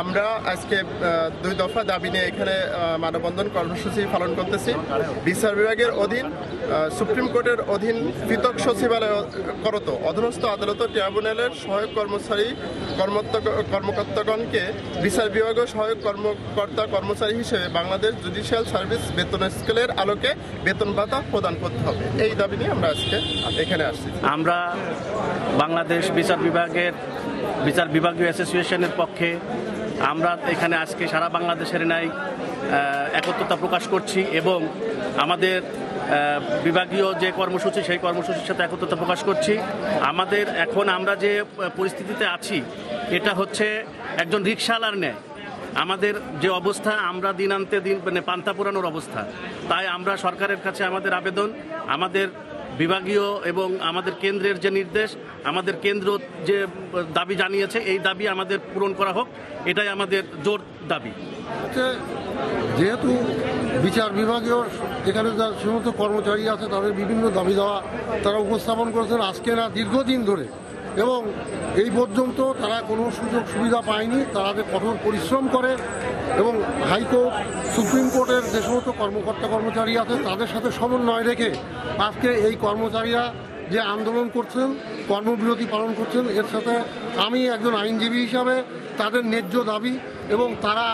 আমরা আজকে দুই দফা দাবি নিয়ে এখানে মানববন্ধন কর্মসূচি পালন করতেছি। বিচার বিভাগের অধীন সুপ্রিম কোর্টের অধীন পৃথক সচিবালয় করত, অধীনস্থ আদালত ট্রাইব্যুনালের সহায়ক কর্মচারী কর্মকর্তাগণকে বিচার বিভাগীয় সহায়ক কর্মকর্তা কর্মচারী হিসেবে বাংলাদেশ জুডিশিয়াল সার্ভিস বেতন স্কেলের আলোকে বেতন ভাতা প্রদান করতে হবে। এই দাবি নিয়ে আমরা আজকে এখানে আসছি। আমরা বাংলাদেশ বিচার বিভাগের, বিচার বিভাগীয় অ্যাসোসিয়েশনের পক্ষে আমরা এখানে আজকে সারা বাংলাদেশের নাই একত্রতা প্রকাশ করছি এবং আমাদের বিভাগীয় যে কর্মসূচি, সেই কর্মসূচির সাথে একত্রতা প্রকাশ করছি। আমাদের এখন আমরা যে পরিস্থিতিতে আছি, এটা হচ্ছে একজন রিক্সাওয়ালার ন্যায়। আমাদের যে অবস্থা, আমরা দিন আনতে দিন মানে পান্তা পুরানোর অবস্থা। তাই আমরা সরকারের কাছে আমাদের আবেদন, আমাদের বিভাগীয় এবং আমাদের কেন্দ্রের যে নির্দেশ, আমাদের কেন্দ্র যে দাবি জানিয়েছে, এই দাবি আমাদের পূরণ করা হোক। এটাই আমাদের জোর দাবি। হচ্ছে যেহেতু বিচার বিভাগীয় এখানে যা সমস্ত কর্মচারী আছে, তাদের বিভিন্ন দাবি দেওয়া তারা উপস্থাপন করেছেন, আজকে না দীর্ঘদিন ধরে এবং এই পর্যন্ত তারা কোনো সুযোগ সুবিধা পায়নি। যে কঠোর পরিশ্রম করে এবং হাইকোর্ট, সুপ্রিম কোর্টের যে সমস্ত কর্মকর্তা কর্মচারী আছে, তাদের সাথে সমন্বয় রেখে আজকে এই কর্মচারীরা যে আন্দোলন করছেন, কর্মবিরতি পালন করছেন, এর সাথে আমি একজন আইনজীবী হিসাবে তাদের ন্যায্য দাবি এবং তারা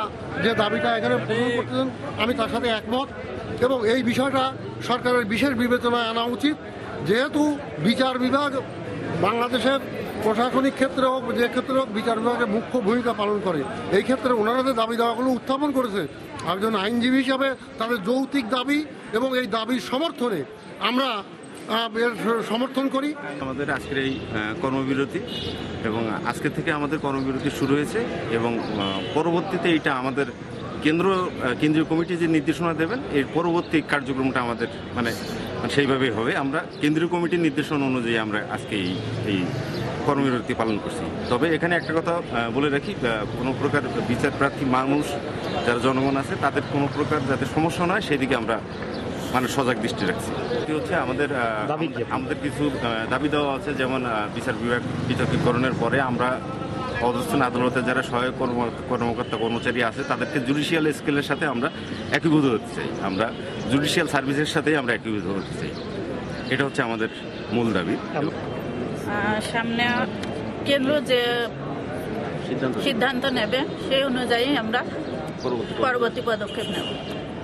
যে দাবিটা এখানে পূরণ করতেছেন আমি তার সাথে একমত এবং এই বিষয়টা সরকারের বিশেষ বিবেচনায় আনা উচিত। যেহেতু বিচার বিভাগ বাংলাদেশের প্রশাসনিক ক্ষেত্রে হোক, যে ক্ষেত্রে হোক, বিচার বিভাগের মুখ্য ভূমিকা পালন করে। এই ক্ষেত্রে ওনারা যে দাবি দাওয়াগুলো উত্থাপন করেছে, একজন আইনজীবী হিসাবে তাদের যৌক্তিক দাবি এবং এই দাবির সমর্থনে আমরা এর সমর্থন করি। আমাদের আজকের এই কর্মবিরতি এবং আজকে থেকে আমাদের কর্মবিরতি শুরু হয়েছে এবং পরবর্তীতে এটা আমাদের কেন্দ্র কেন্দ্রীয় কমিটি যে নির্দেশনা দেবেন, এর পরবর্তী কার্যক্রমটা আমাদের মানে সেইভাবেই হবে। আমরা কেন্দ্রীয় কমিটির নির্দেশনা অনুযায়ী আমরা আজকে এই এই কর্মবিরতি পালন করছি। তবে এখানে একটা কথা বলে রাখি কোনো প্রকার বিচার প্রার্থী মানুষ যারা জনগণ আছে তাদের কোনো প্রকার যাতে সমস্যা নয় সেদিকে আমরা মানে সজাগ দৃষ্টি রাখছি। এটি হচ্ছে আমাদের আমাদের কিছু দাবি দেওয়া আছে যেমন বিচার বিভাগ পৃথকীকরণের পরে আমরা অধস্থন আদালতে যারা সহায়ক কর্ম- কর্মকর্তা কর্মচারী আছে তাদেরকে জুডিশিয়াল স্কেলের সাথে আমরা একীভূত হতে চাই। আমরা জুডিশিয়াল সার্ভিসের সাথেই আমরা একীভূত হতে চাই। এটা হচ্ছে আমাদের মূল দাবি। সামনে কেন্দ্র যে সিদ্ধান্ত নেবে। সেই অনুযায়ী আমরা পরবর্তী পরবর্তী পদক্ষেপ নেব।